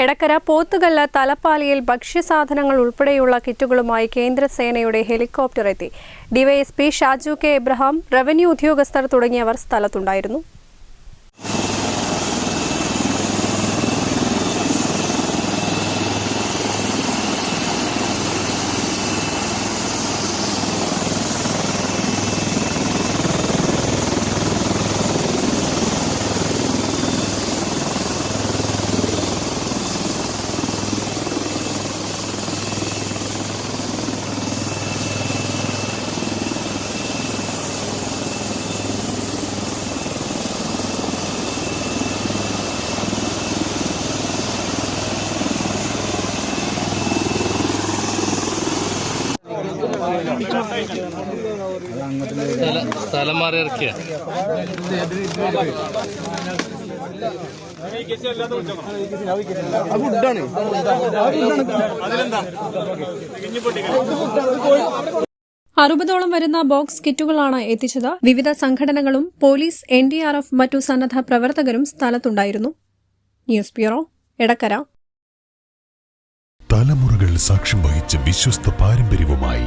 എടക്കര പോത്തുകല്ല തലപ്പാലിയിൽ ഭക്ഷ്യസാധനങ്ങൾ ഉൾപ്പെടെയുള്ള കിറ്റുകളുമായി കേന്ദ്രസേനയുടെ ഹെലികോപ്റ്റർ എത്തി. DYSP Shaju K Abraham revenue ഉദ്യോഗസ്ഥർ തുടങ്ങിയവർ സ്ഥലത്തുണ്ടായിരുന്നു. സ്ഥല- സ്ഥലം മാറി ഇറക്കിയ. അറുപതോളം വരുന്ന ബോക്സ് കിറ്റുകളാണ് എത്തിച്ചത്. വിവിധ സംഘടനകളും police N D R F മറ്റു സന്നദ്ധ പ്രവർത്തകരും സ്ഥലത്തുണ്ടായിരുന്നു. News bureau Edakkara. തലമുറകൾ സാക്ഷ്യം വഹിച്ച വിശ്വസ്ത പാരമ്പര്യവുമായി